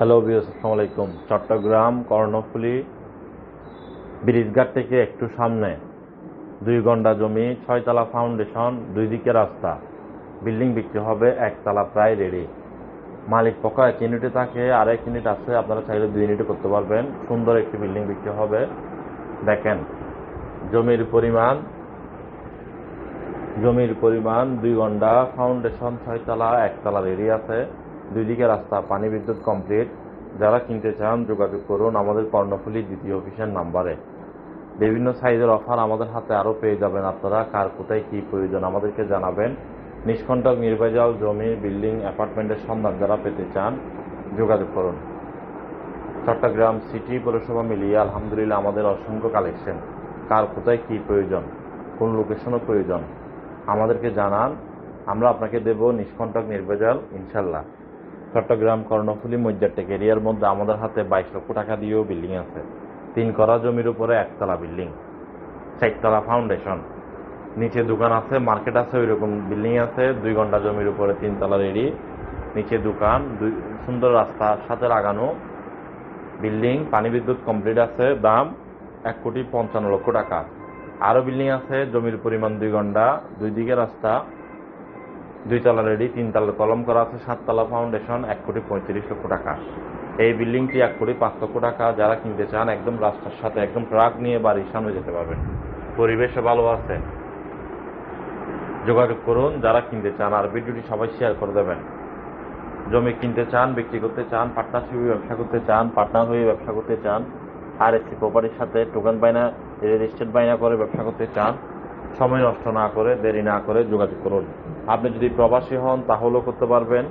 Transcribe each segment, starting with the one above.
Hello বিয়স আসসালামু আলাইকুম। চট্টগ্রাম, কর্ণফুলি, ব্রিজঘাট থেকে একটু সামনে। দুই ঘণ্টা জমি, ছয়তলা ফাউন্ডেশন, দুই দিকে রাস্তা। বিল্ডিং বিক্রি হবে, একতলা প্রায় রেডি মালিক পক্ষ এক ইউনিটে থাকে আর এক ইউনিট আছে, আপনারা চাইলে দুই ইউনিটে করতে পারবেন। সুন্দর একটি বিল্ডিং বিক্রি হবে। দেখেন, জমির পরিমাণ জমির পরিমাণ দুই ঘণ্টা, ফাউন্ডেশন ছয়তলা, একতলা রেডি আছে। দুই দিকে রাস্তা, পানি বিদ্যুৎ কমপ্লিট যারা কিনতে চান, যোগাযোগ করুন আমাদের কর্ণফুলি দ্বিতীয় অফিসের নাম্বারে। বিভিন্ন সাইজের অফার আমাদের হাতে আরও পেয়ে যাবেন আপনারা। কার কোথায় কী প্রয়োজন আমাদেরকে জানাবেন। নিষ্কণ্টক, নির্ভেজাল জমি, বিল্ডিং, অ্যাপার্টমেন্টের সন্ধান যারা পেতে চান, যোগাযোগ করুন। চট্টগ্রাম সিটি পৌরসভা মিলিয়ে আলহামদুলিল্লাহ আমাদের অসংখ্য কালেকশন কার কোথায় কী প্রয়োজন, কোন লোকেশনও প্রয়োজন, আমাদেরকে জানান। আমরা আপনাকে দেব নিষ্কণ্টক, নির্ভেজাল ইনশাল্লাহ চট্টগ্রাম কর্ণফুলি মজ্জারটেক এরিয়ার মধ্যে আমাদের হাতে বাইশ লক্ষ টাকা দিয়েও বিল্ডিং আছে। তিন করা জমির উপরে একতলা বিল্ডিং, চারতলা ফাউন্ডেশন। নিচে দোকান আছে, মার্কেট আছে ওই রকম বিল্ডিং আছে। দুই ঘণ্টা জমির উপরে তিনতলা রেডি। নিচে দোকান, দুই সুন্দর রাস্তার সাথে লাগানো বিল্ডিং, পানি বিদ্যুৎ কমপ্লিট আছে, দাম এক কোটি পঞ্চান্ন লক্ষ টাকা। আরও বিল্ডিং আছে, জমির পরিমাণ দুই ঘণ্টা, দুই দিকে রাস্তা দুই তলা রেডি তিন তলা কলম করা আছে, সাততলা ফাউন্ডেশন এক কোটি পঁয়ত্রিশ লক্ষ টাকা। এই বিল্ডিংটি এক কোটি পাঁচ লক্ষ টাকা। যারা কিনতে চান, একদম রাস্তার সাথে, একদম ট্রাক নিয়ে বাড়ির সামনে যেতে পারবেন। পরিবেশও ভালো আছে। যোগাযোগ করুন, যারা কিনতে চান, আর ভিডিওটি সবাই শেয়ার করে দেবেন। জমি কিনতে চান, বিক্রি করতে চান পার্টনারশিপে ব্যবসা করতে চান পার্টনার হয়ে ব্যবসা করতে চান আর একটি প্রপার্টির সাথে টোকেন বাইনা রেজিস্টার্ড বাইনা করে ব্যবসা করতে চান, সময় নষ্ট না করে, দেরি না করে যোগাযোগ করুন। আপনি যদি প্রবাসী হন, তাহলেও করতে পারবেন।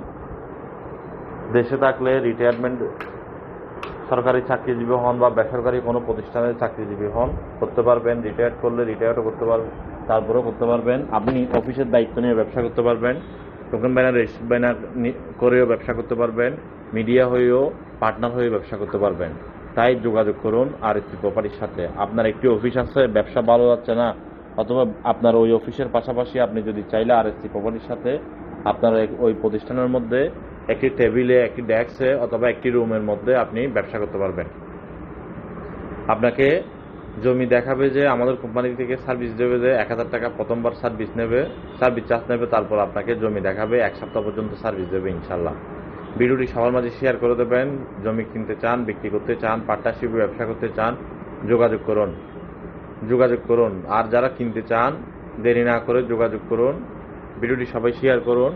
দেশে থাকলে রিটায়ারমেন্ট সরকারি চাকরিজীবী হন বা বেসরকারি কোনো প্রতিষ্ঠানের চাকরিজীবী হন, করতে পারবেন। রিটায়ার করলে রিটায়ারও করতে পারবেন তারপরেও করতে পারবেন। আপনি অফিসের দায়িত্ব নিয়ে ব্যবসা করতে পারবেন। টোকেন ব্যানার রেজিস্টার ব্যানার করেও ব্যবসা করতে পারবেন। মিডিয়া হয়েও পার্টনার হয়ে ব্যবসা করতে পারবেন। তাই যোগাযোগ করুন আর একটি প্রপার্টির সাথে। আপনার একটি অফিস আছে, ব্যবসা ভালো যাচ্ছে না অথবা আপনার ওই অফিসের পাশাপাশি আপনি যদি চাইলে আর এসটি প্রপার্টির সাথে আপনার ওই প্রতিষ্ঠানের মধ্যে একটি টেবিলে, একটি ডেস্কে অথবা একটি রুমের মধ্যে আপনি ব্যবসা করতে পারবেন। আপনাকে জমি দেখাবে যে আমাদের কোম্পানি থেকে সার্ভিস দেবে যে এক হাজার টাকা প্রথমবার সার্ভিস নেবে, সার্ভিস চার্জ নেবে, তারপর আপনাকে জমি দেখাবে, এক সপ্তাহ পর্যন্ত সার্ভিস দেবে ইনশাল্লাহ ভিডিওটি সবার মাঝে শেয়ার করে দেবেন। জমি কিনতে চান, বিক্রি করতে চান, পার্টনারশিপে ব্যবসা করতে চান, যোগাযোগ করুন। যোগাযোগ করুন। আর যারা কিনতে চান, দেরি না করে যোগাযোগ করুন। ভিডিওটি সবাই শেয়ার করুন।